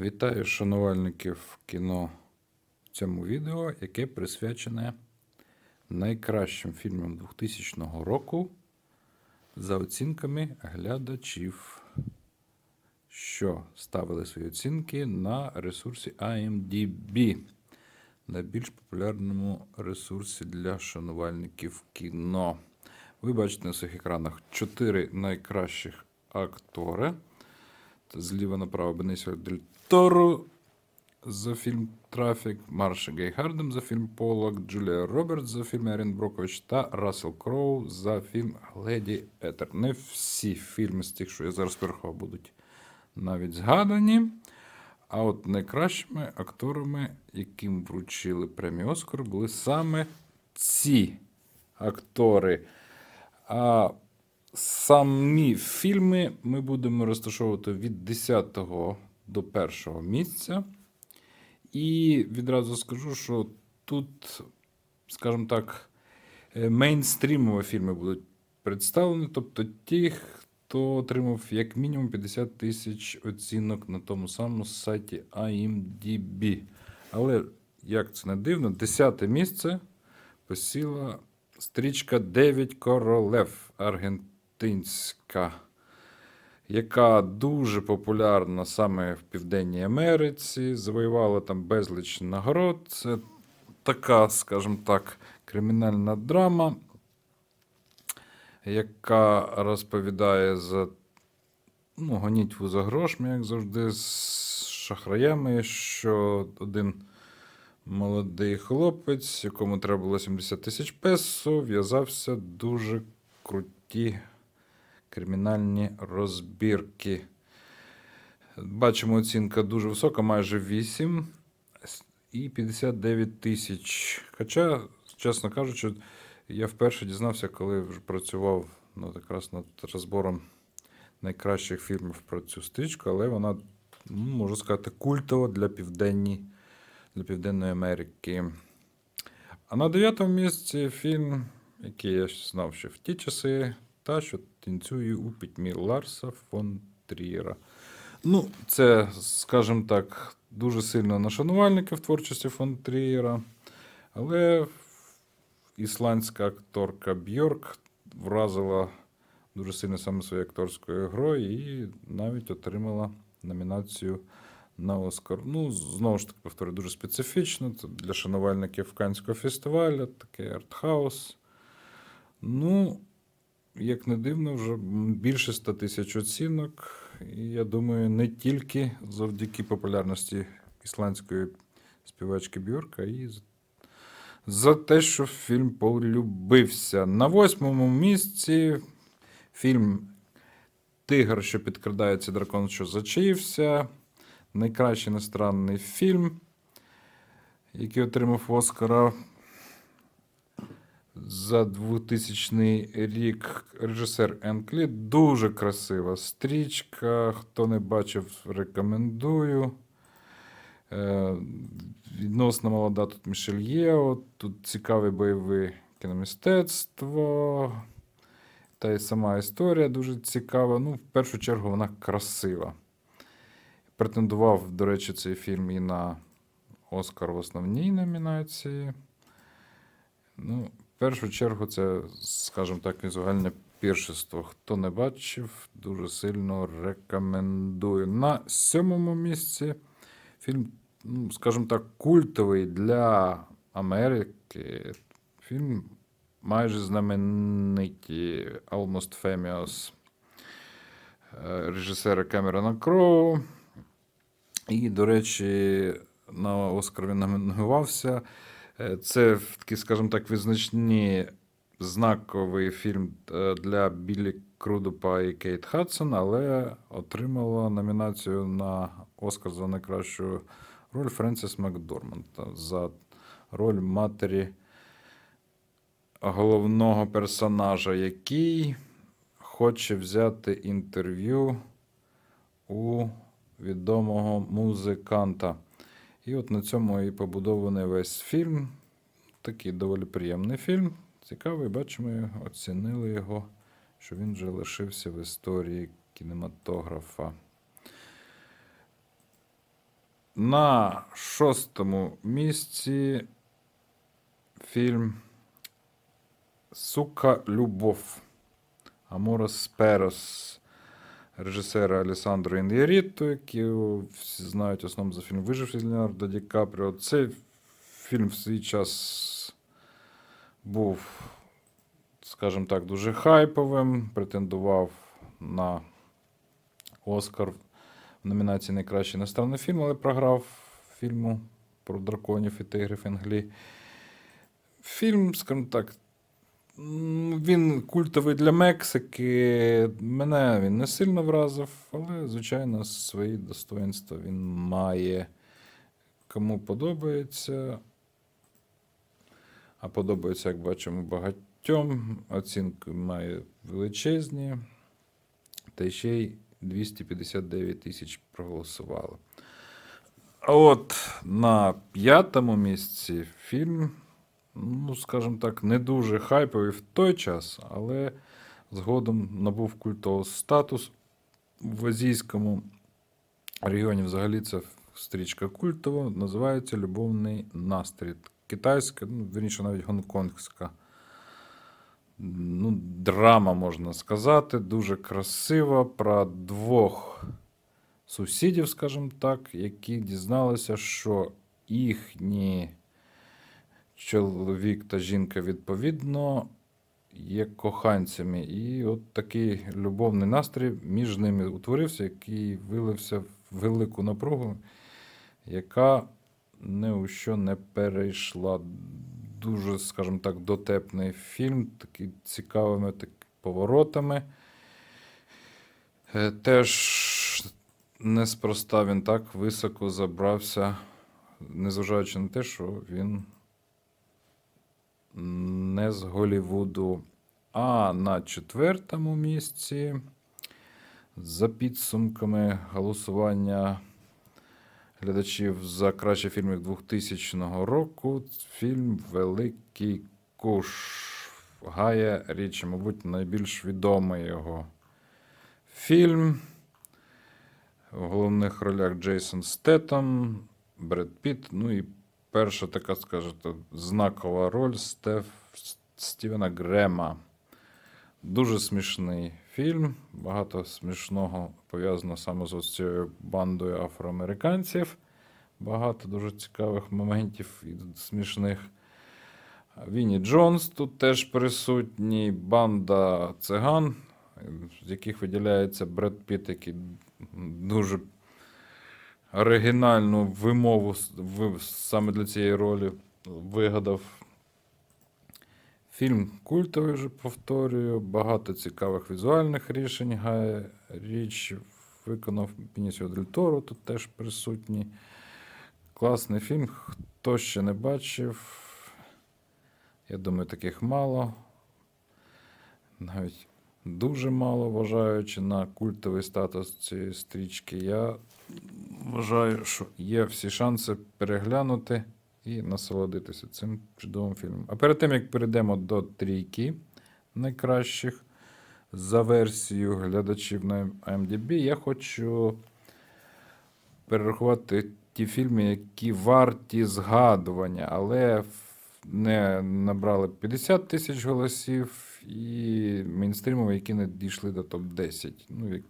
Вітаю шанувальників кіно в цьому відео, яке присвячене найкращим фільмам 2000 року за оцінками глядачів, що ставили свої оцінки на ресурсі IMDb, найбільш популярному ресурсі для шанувальників кіно. Ви бачите на своїх екранах чотири найкращих актори. Зліва направо Бенісіо Дель Торо за фільм Трафік, Марша Гей Гардем за фільм Полок, Джулія Робертс за фільм Ерін Брокович та Рассел Кроу за фільм Леді Етер. Не всі фільми з тих, що я зараз переховав, будуть навіть згадані. А от найкращими акторами, яким вручили премію Оскар, були саме ці актори. А самі фільми ми будемо розташовувати від 10 до 1 місця. І відразу скажу, що тут, скажімо так, е, мейнстрімові фільми будуть представлені, тобто ті, хто отримав як мінімум 50 тисяч оцінок на тому самому сайті IMDb. Але, як це не дивно, 10 місце посіла стрічка Дев'ять королев аргентинська, яка дуже популярна саме в Південній Америці, завоювала там безліч нагород. Це така, скажімо так, кримінальна драма, яка розповідає за ну, гонітьву за грошми, як завжди, з шахраями, що один молодий хлопець, якому треба було 70 тисяч песо, в'язався дуже круті кримінальні розбірки. Бачимо, оцінка дуже висока, майже 8 і 59 тисяч. Хоча, чесно кажучи, я вперше дізнався, коли вже працював ну, якраз над розбором найкращих фільмів про цю стрічку, але вона, ну, можу сказати, культова для південні, для Південної Америки. А на дев'ятому місці фільм, який я знав ще в ті часи, та, що танцює у пітьмі Ларса фон Трієра. Ну, це, скажімо так, дуже сильно на шанувальників творчості фон Трієра. Але ісландська акторка Бьорк вразила дуже сильно саме своєю акторською грою і навіть отримала номінацію на Оскар. Ну, знову ж таки, повторюю, дуже специфічно. Це для шанувальників Канського фестивалю, такий артхаус. Ну, як не дивно, вже більше 100 тисяч оцінок. І я думаю, не тільки завдяки популярності ісландської співачки Бьорка, і за те, що фільм полюбився. На восьмому місці фільм Тигр, що підкрадається, дракон, що зачаївся. Найкращий іностранний фільм, який отримав Оскара за 2000 рік. Режисер Енклі. Дуже красива стрічка. Хто не бачив, рекомендую. Е, відносно молода тут Мішель Єо. Тут цікаве бойове кіномистецтво. Та й сама історія дуже цікава. Ну, в першу чергу, вона красива. Претендував, до речі, цей фільм і на Оскар в основній номінації. Ну, в першу чергу, це, скажімо так, візуальне піршество. Хто не бачив, дуже сильно рекомендую. На сьомому місці фільм, ну, скажімо так, культовий для Америки. Фільм майже знамениті Almost Famous е, режисера Кемерона Кроу. І, до речі, на Оскар він номінувався. Е, Це такий, скажімо так, визначні знаковий фільм е, для Біллі Крудупа і Кейт Хадсон, але отримала номінацію на Оскар за найкращу роль Френсіс Макдорманд за роль матері головного персонажа, який хоче взяти інтерв'ю у відомого музиканта. І от на цьому і побудований весь фільм. Такий доволі приємний фільм. Цікавий, бачимо, оцінили його, що він вже лишився в історії кінематографа. На шостому місці фільм Сука Любов. Аморос Перос режисера Алесандро Ін'яріто, який всі знають в основному за фільм Виживши з Леонардо Ді Капріо. Цей фільм в свій час був, скажімо так, дуже хайповим, претендував на Оскар в номінації Найкращий іностранний фільм, але програв фільму про драконів і тигрів Енглі. Фільм, скажімо так, він культовий для Мексики. Мене він не сильно вразив, але, звичайно, свої достоинства він має. Кому подобається. А подобається, як бачимо, багатьом. Оцінки має величезні. Та ще й 259 тисяч проголосували. А от на п'ятому місці фільм, ну, скажімо так, не дуже хайповий в той час, але згодом набув культовий статус в азійському регіоні. Взагалі це стрічка культова, називається Любовний настрій. Китайська, ну, вірніше, навіть гонконгська. Ну, драма, можна сказати, дуже красива про двох сусідів, скажімо так, які дізналися, що їхні чоловік та жінка відповідно є коханцями. І от такий любовний настрій між ними утворився, який вилився в велику напругу, яка ні у що не перейшла. Дуже, скажімо так, дотепний фільм, такий цікавими так, поворотами. Е, Теж неспроста він так високо забрався, незважаючи на те, що він не з Голівуду. А на четвертому місці, за підсумками голосування глядачів за кращі фільми 2000 року, фільм Великий Куш Гая Річі, мабуть, найбільш відомий його фільм. В головних ролях Джейсон Стетом, Бред Піт, ну і перша така, скажете, знакова роль Стеф, Стівена Грема. Дуже смішний фільм. Багато смішного пов'язано саме з цією бандою афроамериканців. Багато дуже цікавих моментів і смішних. Вінні Джонс тут теж присутній, банда циган, з яких виділяється Бред Піт, який дуже оригінальну вимову саме для цієї ролі вигадав. Фільм культовий вже повторюю. Багато цікавих візуальних рішень Гая Річ виконав Бенісіо Дель Торо, тут теж присутній. Класний фільм. Хто ще не бачив, я думаю, таких мало. Навіть дуже мало, вважаючи на культовий статус цієї стрічки. Я вважаю, що є всі шанси переглянути і насолодитися цим чудовим фільмом. А перед тим, як перейдемо до трійки найкращих за версією глядачів на IMDb, я хочу перерахувати ті фільми, які варті згадування, але не набрали 50 тисяч голосів, і мейнстрімові, які не дійшли до топ-10. Ну,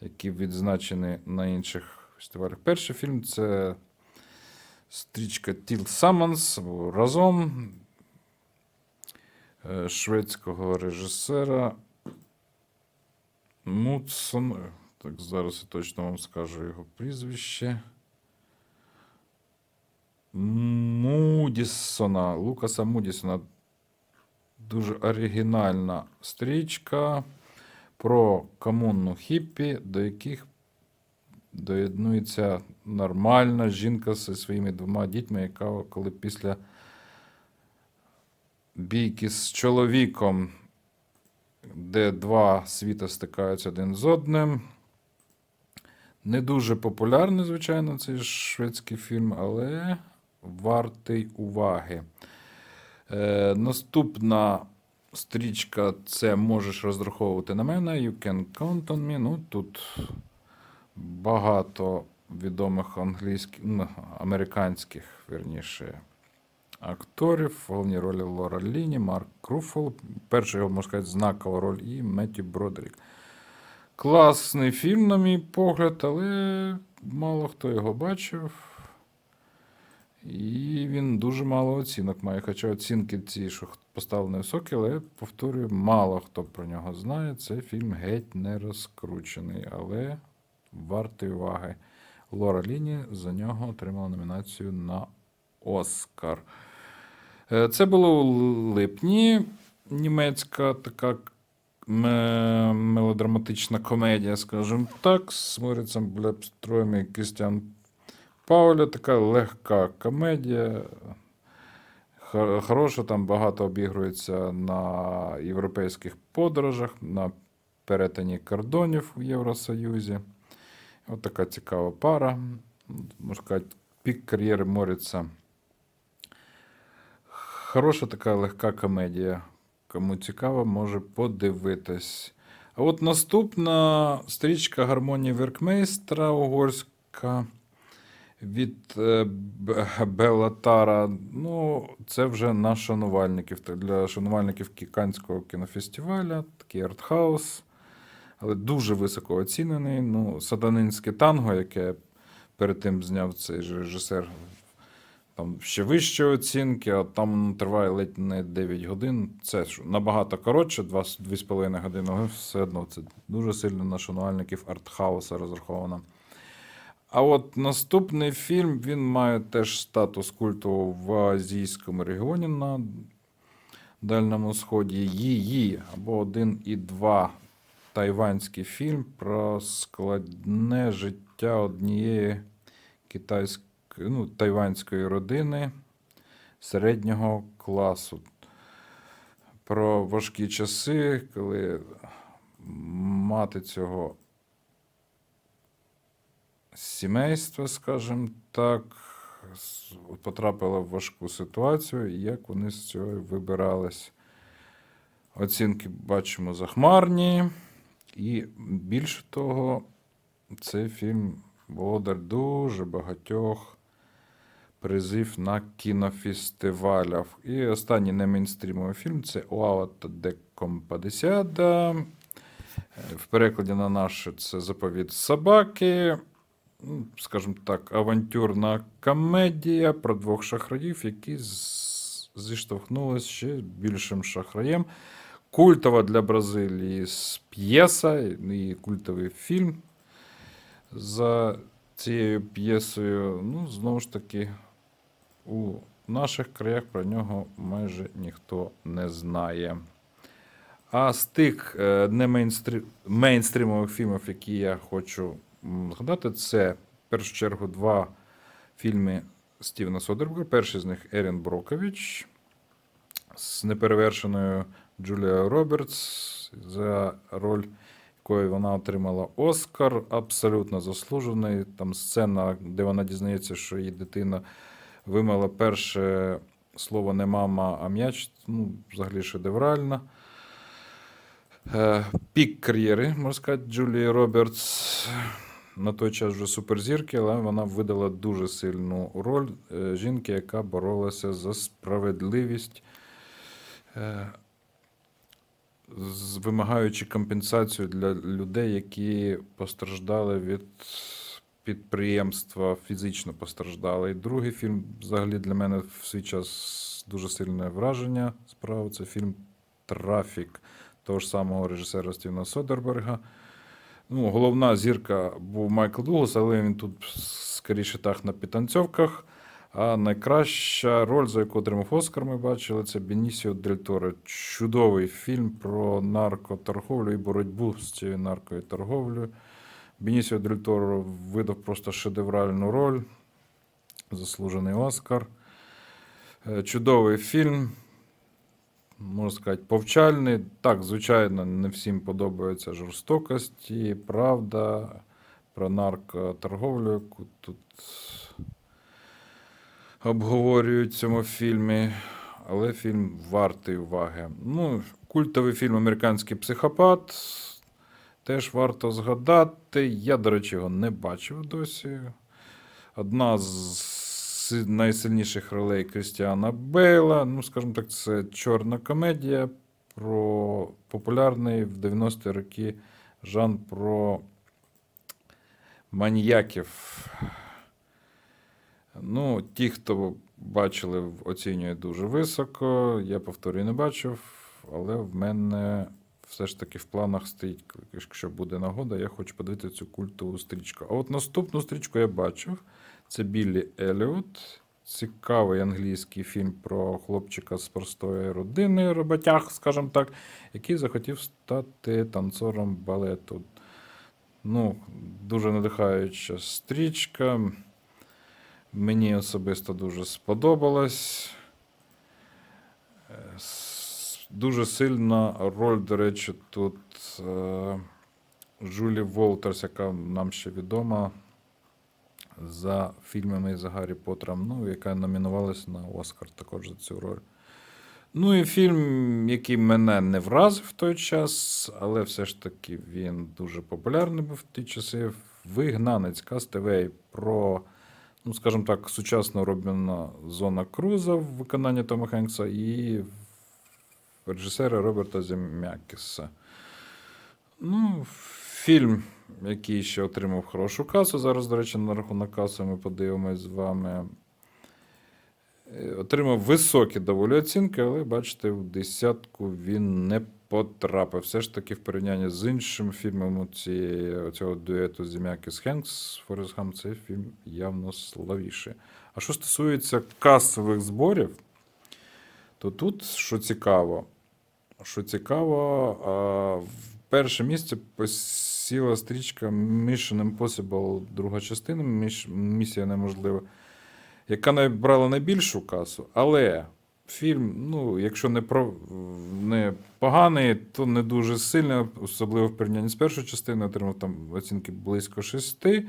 які відзначені на інших фестивалях. Перший фільм це стрічка Тіл Саманс разом е, шведського режисера Мутсон. Так, зараз я точно вам скажу його прізвище. Мудісона, Лукаса Мудісона. Дуже оригінальна стрічка про комунну хіппі, до яких доєднується нормальна жінка зі своїми двома дітьми, яка коли після бійки з чоловіком, де два світи стикаються один з одним. Не дуже популярний, звичайно, цей шведський фільм, але вартий уваги. Е, наступна стрічка це можеш розраховувати на мене. You can count on me. Ну, тут багато відомих англійських, ну, американських, верніше, акторів. В головній ролі Лора Ліні, Марк Руффало. Перша його, можна сказати, знакова роль і Меттю Бродрік. Класний фільм, на мій погляд, але мало хто його бачив. І він дуже мало оцінок має. Хоча оцінки ці, що поставлені високі, але повторюю, мало хто про нього знає. Це фільм геть не розкручений, але вартий уваги. Лора Ліні за нього отримала номінацію на Оскар. Е, Це було у липні. Німецька така мелодраматична комедія, скажімо так, з Морицем Блепстроєм і Крістіан Пауля. Така легка комедія. Хороша, там багато обігрується на європейських подорожах, на перетині кордонів в Євросоюзі. От така цікава пара. Можна сказати, пік кар'єри Моріца. Хороша така легка комедія. Кому цікаво, може подивитись. А от наступна стрічка гармонії Веркмейстра угорська від е, Белатара. Ну, це вже на шанувальників. Для шанувальників Кіканського кінофестиваля, такий артхаус, але дуже високо оцінений. Ну, сатанинське танго, яке перед тим зняв цей режисер. Там ще вищі оцінки, а там триває ледь не 9 годин. Це ж набагато коротше, 2,5 години, але все одно це дуже сильно на шанувальників артхауса розраховано. А от наступний фільм він має теж статус культу в азійському регіоні на Дальньому Сході. Її або один і два тайванський фільм про складне життя однієї китайської, ну, тайванської родини середнього класу. Про важкі часи, коли мати цього сімейства, скажімо так, потрапила в важку ситуацію, і як вони з цього вибирались. Оцінки бачимо захмарні. І більше того, цей фільм володар дуже багатьох призив на кінофестивалях. І останній немейнстрімовий фільм це Уаута де Компадесяда. В перекладі на наше це заповіт собаки. Ну, Скажімо так, авантюрна комедія про двох шахраїв, які зіштовхнулися ще більшим шахраєм. Культова для Бразилії п'єса і культовий фільм за цією п'єсою. Ну, знову ж таки, у наших краях про нього майже ніхто не знає. А з тих е, не мейнстрі... мейнстрімових фільмів, які я хочу згадати, це в першу чергу два фільми Стівена Содерберга. Перший з них Ерін Брокович з неперевершеною Джулією Робертс за роль якої вона отримала Оскар, абсолютно заслужений. Там сцена, де вона дізнається, що її дитина вимила перше слово не мама, а м'яч. Ну, взагалі шедевральна. Е, Пік кар'єри, можна сказати, Джулії Робертс. На той час вже суперзірки, але вона видала дуже сильну роль е, жінки, яка боролася за справедливість, е, вимагаючи компенсацію для людей, які постраждали від підприємства, фізично постраждали. І другий фільм, взагалі, для мене в свій час дуже сильне враження справив. Це фільм Трафік того ж самого режисера Стівена Содерберга. Ну, головна зірка був Майкл Дуглас, але він тут скоріше так на підтанцьовках. А найкраща роль, за яку отримав Оскар, ми бачили, це Бенісіо Дель Торо. Чудовий фільм про наркоторговлю і боротьбу з цією наркоторговлею. Бенісіо Дель Торо видав просто шедевральну роль. Заслужений Оскар. Е, Чудовий фільм. Можна сказати, повчальний. Так, звичайно, не всім подобається жорстокость і правда про наркоторговлю, тут обговорюють в цьому фільмі. Але фільм вартий уваги. Ну, культовий фільм Американський психопат. теж варто згадати. Я, до речі, його не бачив досі. Одна з найсильніших ролей Крістіана Бейла. Ну, скажімо так, це чорна комедія про популярний в 90-ті роки жан про маніяків. Ну, ті, хто бачили, оцінюють дуже високо. Я повторюю, не бачив, але в мене все ж таки в планах стоїть, якщо буде нагода, я хочу подивитися цю культову стрічку. А от наступну стрічку я бачив. Це Біллі Еліот. Цікавий англійський фільм про хлопчика з простої родини, роботяг, скажімо так, який захотів стати танцором балету. Ну, дуже надихаюча стрічка. Мені особисто дуже сподобалось. Е, Дуже сильна роль, до речі, тут е, Джулі Волтерс, яка нам ще відома за фільмами за Гаррі Поттером, ну, яка номінувалась на Оскар також за цю роль. Ну і фільм, який мене не вразив в той час, але все ж таки він дуже популярний був в ті часи. Вигнанець Кастевей про, ну, скажімо так, сучасного Робіна Зона Круза в виконанні Тома Хенкса і режисера Роберта Зем'якіса. Ну, фільм, який ще отримав хорошу касу. Зараз, до речі, на рахунок каси ми подивимось з вами. Е, Отримав високі доволі оцінки, але бачите, в десятку він не потрапив. Все ж таки, в порівнянні з іншим фільмом цієї, цього дуету Зем'якіс Хенкс Форест Гамп, цей фільм явно славіший. А що стосується касових зборів, то тут, що цікаво, що цікаво, в перше місце посіла стрічка Mission Impossible, друга частина, Місія неможлива, яка набрала найбільшу касу, але фільм, ну, якщо не, про, не поганий, то не дуже сильний, особливо в порівнянні з першою частиною, отримав там оцінки близько шести.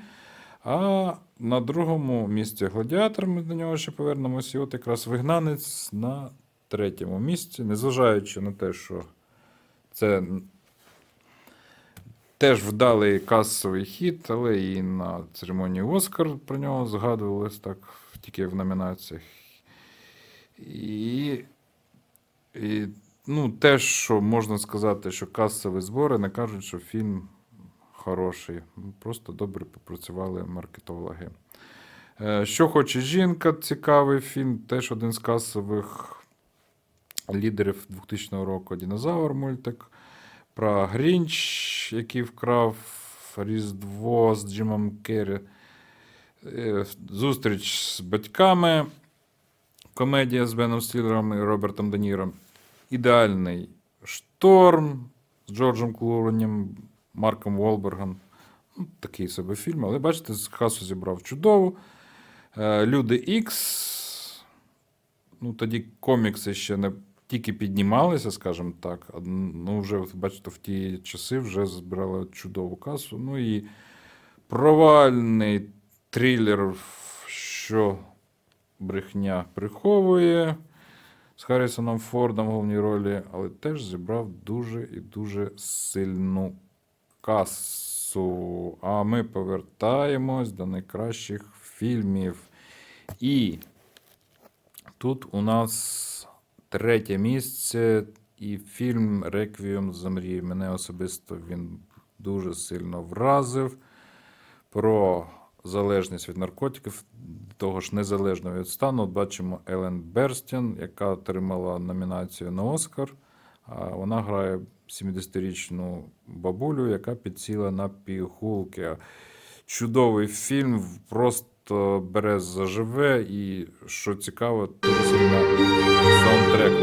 А на другому місці гладіатор, ми до нього ще повернемося. І от якраз вигнанець на третьому місці, незважаючи на те, що це теж вдалий касовий хід, але і на церемонії Оскар про нього згадувалось так, тільки в номінаціях. І, і ну, те, що можна сказати, що касові збори не кажуть, що фільм хороший. Просто добре попрацювали маркетологи. Е, Що хоче жінка, цікавий фільм, теж один з касових лідерів 2000 року Дінозавр мультик. Про Грінч, який вкрав Різдво з Джимом Керрі. Е, Зустріч з батьками. Комедія з Беном Стілером і Робертом Де Ніром. Ідеальний шторм з Джорджем Клуренем, Марком Волбергом. Ну, такий собі фільм, але бачите, з касу зібрав чудово. Е, Люди Ікс. Ну, тоді комікси ще не тільки піднімалися, скажімо так. Ну, вже, бачите, в ті часи вже збирали чудову касу. Ну і провальний трилер, що брехня приховує з Харрісоном Фордом в головній ролі, але теж зібрав дуже і дуже сильну касу. А ми повертаємось до найкращих фільмів. І тут у нас третє місце і фільм Реквієм за мрії. Мене особисто він дуже сильно вразив. Про залежність від наркотиків, того ж незалежно від стану. Бачимо Елен Берстін, яка отримала номінацію на Оскар. Вона грає 70-річну бабулю, яка підсіла на пігулки. Чудовий фільм, просто бере заживе, і що цікаво, дуже сильно саундтрек.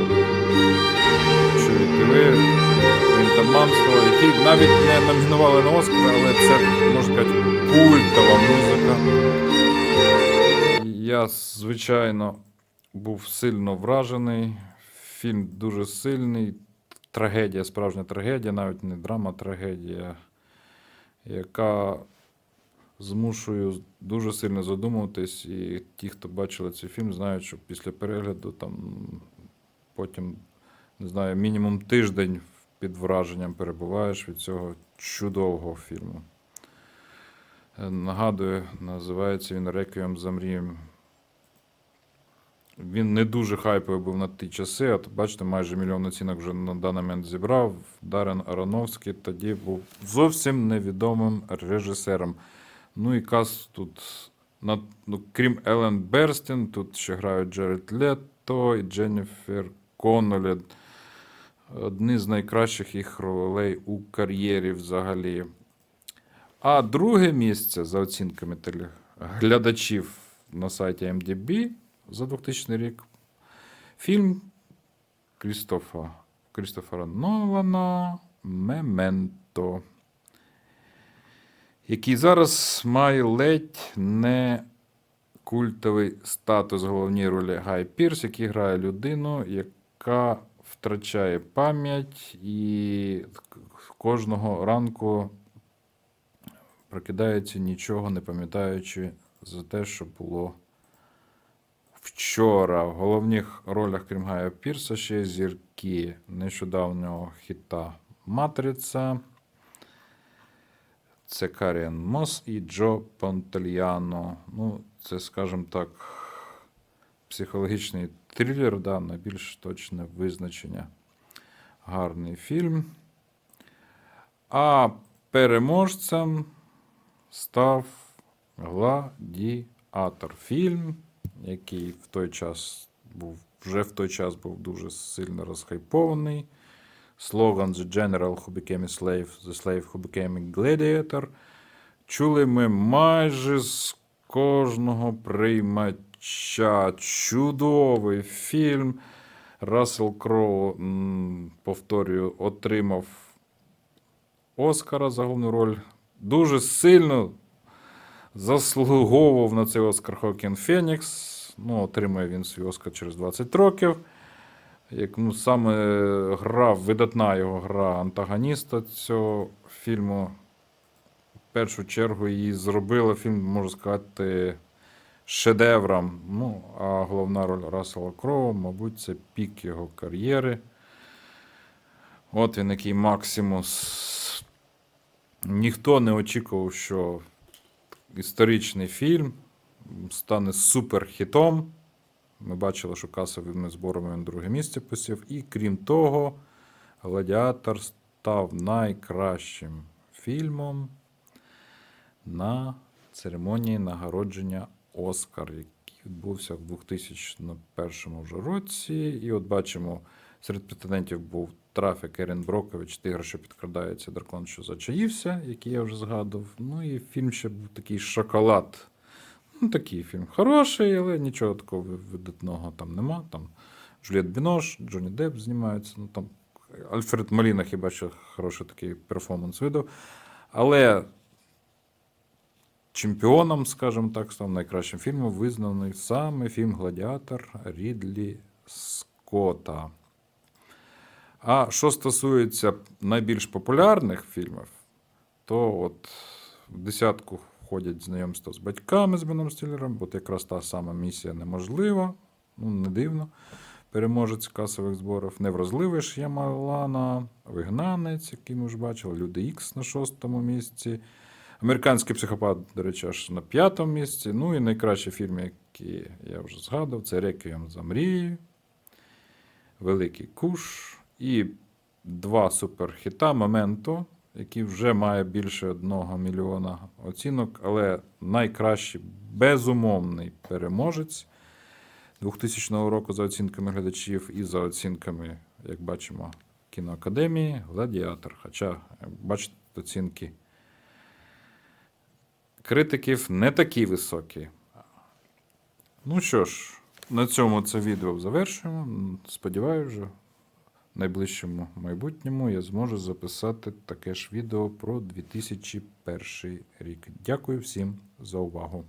Чуєте ви, він там мамство, який навіть не номінували на Оскар, але це, можна сказати, культова музика. Я, звичайно, був сильно вражений. Фільм дуже сильний. Трагедія, справжня трагедія, навіть не драма, трагедія, яка змушує дуже сильно задумуватись. І ті, хто бачили цей фільм, знають, що після перегляду там потім, не знаю, мінімум тиждень під враженням перебуваєш від цього чудового фільму. Е, Нагадую, називається він Реквієм за мрієм. Він не дуже хайповий був на ті часи, а бачите, майже мільйон оцінок вже на даний момент зібрав. Дарен Ароновський тоді був зовсім невідомим режисером. Ну і каз тут, на, ну, крім Елен Берстін, тут ще грають Джеред Лето і Дженніфер Коннолі. Одні з найкращих їх ролей у кар'єрі взагалі. А друге місце за оцінками глядачів на сайті MDB за 2000 рік. Фільм Крістофа, Крістофера Нолана Мементо, який зараз має ледь не культовий статус головній ролі Гай Пірс, який грає людину, яка втрачає пам'ять і кожного ранку прокидається нічого не пам'ятаючи за те, що було вчора. В головних ролях, крім Гая Пірса, ще зірки нещодавнього хіта Матриця. Це Каріан Мос і Джо Пантельяно. Ну, це, скажімо так, психологічний трилер, да, на точне визначення. Гарний фільм. А переможцем став Гладіатор. Фільм, який в той час був, вже в той час був дуже сильно розхайпований. Слоган The General who became a slave, the slave who became a gladiator. Чули ми майже з кожного приймача. Чудовий фільм. Рассел Кроу, повторюю, отримав Оскара за головну роль. Дуже сильно заслуговував на цей Оскар Хокін Фенікс. Ну, отримає він свій Оскар через 20 років. Як, ну, саме гра, видатна його гра антагоніста цього фільму. В першу чергу її зробила фільм, можу сказати, шедевром. Ну, а головна роль Рассела Кроу, мабуть, це пік його кар'єри. От він який Максимус. Ніхто не очікував, що історичний фільм стане суперхітом. Ми бачили, що касовими зборами він друге місце посів. І крім того, Гладіатор став найкращим фільмом на церемонії нагородження Оскар, який відбувся в 2001 вже році. І от бачимо, серед претендентів був Трафік Ерін Брокович, Тигр, що підкрадається, дракон, що зачаївся, який я вже згадував. Ну і фільм ще був такий шоколад. Ну, такий фільм хороший, але нічого такого видатного там нема. Там Жюльєт Бінош, Джонні Депп знімаються. Ну, там Альфред Маліна хіба що хороший такий перформанс видав. Але чемпіоном, скажімо так, став найкращим фільмом визнаний саме фільм Гладіатор Рідлі Скотта. А що стосується найбільш популярних фільмів, то от в десятку входять знайомства з батьками з Беном Стілером, от якраз та сама місія неможлива, ну не дивно. Переможець касових зборів, Невразливий Ш'ямалана, Вигнанець, який ми вже бачили, Люди Ікс на шостому місці. Американський психопат, до речі, аж на п'ятому місці. Ну і найкращий фільм, який я вже згадав, це Реквієм за мрією, Великий Куш і два суперхіта Моменто, який вже має більше одного мільйона оцінок, але найкращий безумовний переможець 2000 року за оцінками глядачів і за оцінками, як бачимо, кіноакадемії, Гладіатор. Хоча, бачите, оцінки критиків не такі високі. Ну що ж, на цьому це відео завершуємо. Сподіваюся, в найближчому майбутньому я зможу записати таке ж відео про 2001 рік. Дякую всім за увагу.